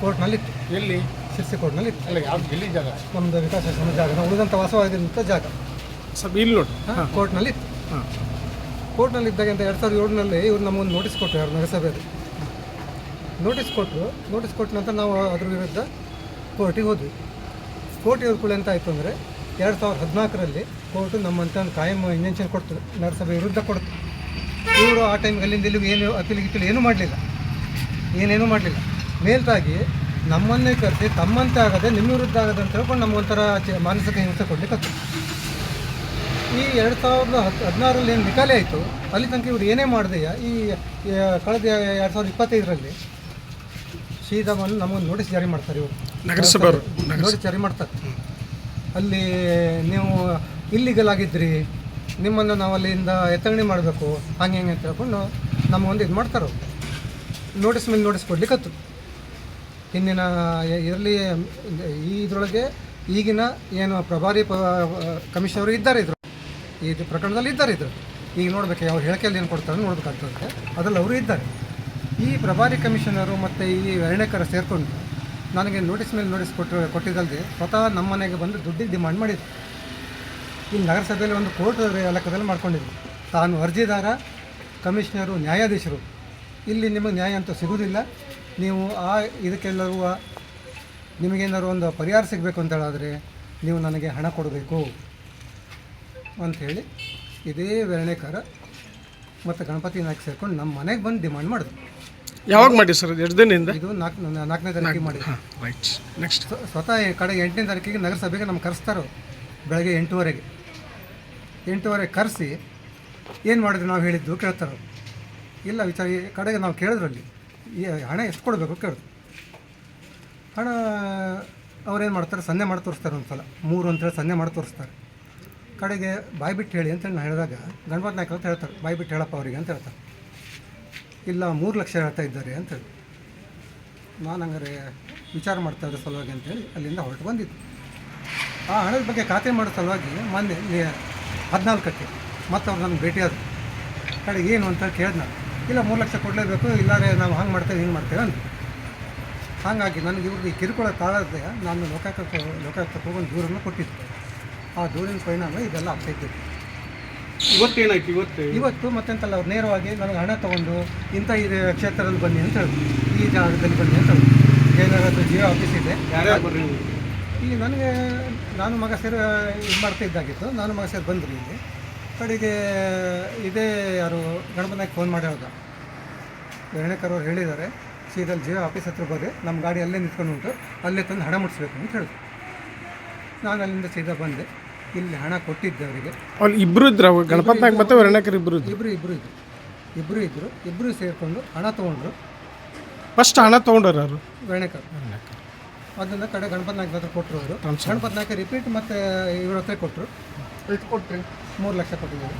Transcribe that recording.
ಕೋರ್ಟ್ನಲ್ಲಿ ಇತ್ತು. ಎಲ್ಲಿ? ಶಿರ್ಸಿ ಕೋರ್ಟ್ನಲ್ಲಿ ಇತ್ತು. ಅಲ್ಲ ಯಾವ್ದು ಎಲ್ಲಿ ಜಾಗ? ನಮ್ಮದು ವಿಕಾಸ ಜಾಗ ನಾವು ಉಳಿದಂಥ ವಾಸವಾಗಿದ್ದಂಥ ಜಾಗ. ಸ್ವಲ್ಪ ಇಲ್ಲಿ ನೋಡಿ. ಹಾಂ ಕೋರ್ಟ್ನಲ್ಲಿ ಇತ್ತು. ಹಾಂ. ಕೋರ್ಟ್ನಲ್ಲಿ ಇದ್ದಾಗ ಅಂತ ಎರಡು ಸಾವಿರದ ಏಳರಲ್ಲಿ ಇವ್ರು ನಮಗೊಂದು ನೋಟಿಸ್ ಕೊಟ್ಟರು ಯಾರು ನಗರಸಭೆಯಲ್ಲಿ. ನೋಟಿಸ್ ಕೊಟ್ಟರು. ನೋಟಿಸ್ ಕೊಟ್ಟ ನಂತರ ನಾವು ಅದ್ರ ವಿರುದ್ಧ ಕೋರ್ಟಿಗೆ ಹೋದ್ವಿ. ಕೋರ್ಟಿಗೆ ಕೂಡ ಎಂತ ಆಯಿತು ಅಂದರೆ ಎರಡು ಸಾವಿರದ ಹದಿನಾಲ್ಕರಲ್ಲಿ ಕೋರ್ಟು ನಮ್ಮಂತ ಒಂದು ಕಾಯಂ ಇಂಜೆಕ್ಷನ್ ಕೊಡ್ತು. ನಗರಸಭೆ ವಿರುದ್ಧ ಕೊಡ್ತು. ಇವರು ಆ ಟೈಮ್ಗೆ ಅಲ್ಲಿಂದ ಇಲ್ಲಿಗೆ ಏನು ಅಪೀಲ್ ಗಿಪೀಲ್ ಏನೂ ಮಾಡಲಿಲ್ಲ. ಏನೇನೂ ಮಾಡಲಿಲ್ಲ. ಮೇಲ್ತಾಗಿ ನಮ್ಮನ್ನೇ ಕರೆಸಿ ತಮ್ಮಂತೆ ಆಗದೆ ನಿಮ್ಮ ವಿರುದ್ಧ ಆಗದೆ ಅಂತ ಹೇಳ್ಕೊಂಡು ನಮಗೊಂಥರ ಮಾನಸಿಕ ಹಿಂಸೆ ಕೊಡ್ಲಿಕ್ಕೆ ಈ ಎರಡು ಸಾವಿರದ ಹತ್ತು ಹದಿನಾರರಲ್ಲಿ ಏನು ನಿಕಾಲೆ ಆಯಿತು ಅಲ್ಲಿ ತನಕ ಇವ್ರು ಏನೇ ಮಾಡಿದೆಯಾ ಈ ಕಳೆದ ಎರಡು ಸಾವಿರದ ಇಪ್ಪತ್ತೈದರಲ್ಲಿ ಸೀದಾ ಬಂದು ನಮಗೊಂದು ನೋಟಿಸ್ ಜಾರಿ ಮಾಡ್ತಾರೆ ಇವರು. ನಗರಸಭೆಯವರು ನೋಟಿಸ್ ಜಾರಿ ಮಾಡ್ತಾರೆ. ಅಲ್ಲಿ ನೀವು ಇಲ್ಲಿಗಲ್ ಆಗಿದ್ರಿ ನಿಮ್ಮನ್ನು ನಾವು ಅಲ್ಲಿಂದ ಎತ್ತಗಣಿ ಮಾಡಬೇಕು ಹಂಗೆ ಹೆಂಗೆ ಅಂತ ಹೇಳ್ಕೊಂಡು ನಮಗೊಂದು ಇದು ಮಾಡ್ತಾರೆ ಅವ್ರು. ನೋಟಿಸ್ ಮೇಲೆ ನೋಟಿಸ್ ಕೊಡ್ಲಿಕ್ಕತ್ತು ಹಿಂದಿನ ಇರಲಿ, ಈ ಇದರೊಳಗೆ ಈಗಿನ ಏನು ಪ್ರಭಾರಿ ಪ ಕಮಿಷನರು ಇದ್ದಾರೆ ಇದ್ರು. ಇದು ಪ್ರಕರಣದಲ್ಲಿ ಇದ್ದಾರೆ ಇದ್ರು. ಈಗ ನೋಡ್ಬೇಕು, ಅವ್ರು ಹೇಳಿಕೆಯಲ್ಲಿ ಏನು ಕೊಡ್ತಾರೆ ನೋಡಬೇಕಾಗ್ತದೆ. ಅದರಲ್ಲಿ ಅವರು ಇದ್ದಾರೆ. ಈ ಪ್ರಭಾರಿ ಕಮಿಷನರು ಮತ್ತು ಈ ವರ್ಣೇಕರ ಸೇರಿಕೊಂಡು ನನಗೆ ನೋಟಿಸ್ ಮೇಲೆ ನೋಟಿಸ್ ಕೊಟ್ಟು ಕೊಟ್ಟಿದ್ದಲ್ಲದೆ ಸ್ವತಃ ನಮ್ಮ ಮನೆಗೆ ಬಂದು ದುಡ್ಡಿಗೆ ಡಿಮಾಂಡ್ ಮಾಡಿದ್ರು. ಈ ನಗರಸಭೆಯಲ್ಲಿ ಒಂದು ಕೋರ್ಟ್ ಲೆಕ್ಕದಲ್ಲಿ ಮಾಡ್ಕೊಂಡಿದ್ರು. ತಾನು ಅರ್ಜಿದಾರ, ಕಮಿಷನರು, ನ್ಯಾಯಾಧೀಶರು. ಇಲ್ಲಿ ನಿಮಗೆ ನ್ಯಾಯ ಅಂತೂ ಸಿಗುವುದಿಲ್ಲ ನೀವು ಆ ಇದಕ್ಕೆಲ್ಲರೂ ನಿಮಗೇನಾದ್ರು ಒಂದು ಪರಿಹಾರ ಸಿಗಬೇಕು ಅಂತ ಹೇಳಿದ್ರೆ ನೀವು ನನಗೆ ಹಣ ಕೊಡಬೇಕು ಅಂಥೇಳಿ ಇದೇ ವೆರಣೇಕಾರ ಮತ್ತು ಗಣಪತಿ ನಾಯಕ್ ಸೇರ್ಕೊಂಡು ನಮ್ಮ ಮನೆಗೆ ಬಂದು ಡಿಮಾಂಡ್ ಮಾಡಿದ್ರು. ಯಾವಾಗ ಮಾಡಿ ಸರ್? ಎಷ್ಟು ದಿನದಿಂದ? ಇದು ನಾಲ್ಕು ನಾಲ್ಕನೇ ತಾರೀಕಿಗೆ ಮಾಡಿ ರೈಟ್ ನೆಕ್ಸ್ಟ್ ಸ್ವ- ಸ್ವತಃ ಕಡೆಗೆ ಕಡೆ ಎಂಟನೇ ತಾರೀಕಿಗೆ ನಗರಸಭೆಗೆ ನಮ್ಗೆ ಕರೆಸ್ತಾರೆ ಬೆಳಗ್ಗೆ ಎಂಟೂವರೆಗೆ. ಎಂಟೂವರೆಗೆ ಕರೆಸಿ ಏನು ಮಾಡಿದ್ರು ನಾವು ಹೇಳಿದ್ದು ಕೇಳ್ತಾರೆ. ಇಲ್ಲ ವಿಚಾರ ಕಡೆಗೆ ನಾವು ಕೇಳಿದ್ರಲ್ಲಿ. ಹಣ ಎಷ್ಟು ಕೊಡಬೇಕು ಕೇಳಿದ್ರು ಹಣ ಅವ್ರೇನು ಮಾಡ್ತಾರೆ? ಸನ್ನೆ ಮಾಡಿ ತೋರಿಸ್ತಾರೆ ಒಂದು ಸಲ ಮೂರು ಅಂತೇಳಿ ಸನ್ನೆ ಮಾಡಿ ತೋರಿಸ್ತಾರೆ. ಕಡೆಗೆ ಬಾಯಿ ಬಿಟ್ಟು ಹೇಳಿ ಅಂತೇಳಿ ನಾನು ಹೇಳಿದಾಗ ಗಣಪತಿ ನಾಯಕ ಅಂತ ಹೇಳ್ತಾರೆ. ಬಾಯಿ ಬಿಟ್ಟು ಹೇಳಪ್ಪ ಅವರಿಗೆ ಅಂತ ಹೇಳ್ತಾರೆ. ಇಲ್ಲ, ಮೂರು ಲಕ್ಷ ಹೇಳ್ತಾ ಇದ್ದಾರೆ ಅಂತೇಳಿ ನಾನು ಹಂಗಾರೆ ವಿಚಾರ ಮಾಡ್ತಾ ಇದ್ದ ಸಲುವಾಗಿ ಅಂತೇಳಿ ಅಲ್ಲಿಂದ ಹೊರಟು ಬಂದಿದ್ದು. ಆ ಹಣದ ಬಗ್ಗೆ ಖಾತೆ ಮಾಡೋ ಸಲುವಾಗಿ ಮೊನ್ನೆ ಹದಿನಾಲ್ಕಕ್ಕೆ ಮತ್ತೆ ಅವ್ರು ನನಗೆ ಭೇಟಿಯಾದರು ಕಡೆ ಏನು ಅಂತ ಕೇಳಿದ್ ನಾನು. ಇಲ್ಲ ಮೂರು ಲಕ್ಷ ಕೊಡಲೇಬೇಕು ಇಲ್ಲಾರೆ ನಾವು ಹಂಗೆ ಮಾಡ್ತೇವೆ ಹಿಂಗೆ ಮಾಡ್ತೇವೆ ಅಂತ ಹಾಗಾಗಿ ನನಗೆ ಇವ್ರಿಗೆ ಕಿರುಕುಳ ತಾಳದೆ ನಾನು ಲೋಕಾಯುಕ್ತ ಲೋಕಾಯುಕ್ತಕ್ಕೆ ಹೋಗೊಂಡು ದೂರನ್ನು ಕೊಟ್ಟಿದ್ದೆ. ಆ ದೂರಿನ ಪರಿಣಾಮ ಇದೆಲ್ಲ ಆಗ್ತಾಯಿತ್ತು ಇವತ್ತೇನಾಯ್ತು ಇವತ್ತು? ಇವತ್ತು ಮತ್ತೆಂತಲ್ಲ ಅವ್ರು ನೇರವಾಗಿ ನನಗೆ ಹಣ ತೊಗೊಂಡು ಇಂಥ ಈ ಕ್ಷೇತ್ರದಲ್ಲಿ ಬನ್ನಿ ಅಂತ ಹೇಳಿದ್ರು. ಈ ಜಾಗದಲ್ಲಿ ಬನ್ನಿ ಅಂತ ಹೇಳಿದ್ರು. ಏನಾದ್ರು ಜಿಯೋ ಆಫೀಸ್ ಇದೆ. ಈಗ ನನಗೆ ನಾನು ಮಗ ಸೇರಿ ಇದು ಮಾಡ್ತಾ ಇದ್ದಾಗಿತ್ತು. ನಾನು ಮಗ ಸೇರಿ ಬಂದರು ಇಲ್ಲಿ. ಕಡೆಗೆ ಇದೇ ಗಣಪನಾಯ್ಕ ಫೋನ್ ಮಾಡಿ ಹೋದ ಎರಡನೇಕರ್ ಅವ್ರು ಹೇಳಿದ್ದಾರೆ ಸೀದಲ್ಲಿ ಜಿ ಆಫೀಸ್ ಹತ್ರ ಬರ್ರಿ ನಮ್ಮ ಗಾಡಿ ಅಲ್ಲೇ ನಿಂತ್ಕೊಂಡು ಉಂಟು ಅಲ್ಲೇ ತಂದು ಹಣ ಮುಟ್ಸ್ಬೇಕು ಅಂತ ಹೇಳಿದ್ರು. ನಾನು ಅಲ್ಲಿಂದ ಸೀದಾ ಬಂದೆ. ಇಲ್ಲಿ ಹಣ ಕೊಟ್ಟಿದ್ದೆ ಅವರಿಗೆ. ಅಲ್ಲಿ ಇಬ್ಬರು ಇದ್ರು ಅವಾಗ ಗಣಪತಿ ನಾಯಕ್ ಮತ್ತೆ ವರ್ಣಕರ್ ಇಬ್ರು ಇದ್ರು? ಇಬ್ಬರು ಇಬ್ಬರು ಇದ್ದರು ಇಬ್ಬರು ಇದ್ದರು ಇಬ್ಬರು ಸೇರಿಕೊಂಡು ಹಣ ತೊಗೊಂಡ್ರು. ಫಸ್ಟ್ ಹಣ ತೊಗೊಂಡ್ರು ಅವರು ಗಣಕರು ಅದನ್ನು ಕಡೆ ಗಣಪತಿ ನಾಯಕ ಹತ್ರ ಕೊಟ್ಟರು ಅವರು. ಗಣಪತಿ ನಾಯಕ ರಿಪೀಟ್ ಮತ್ತು ಇವ್ರ ಹತ್ರ ಕೊಟ್ಟರು ಎಷ್ಟು ಕೊಟ್ಟರು ಮೂರು ಲಕ್ಷ ಕೊಟ್ಟಿದ್ದಾರೆ.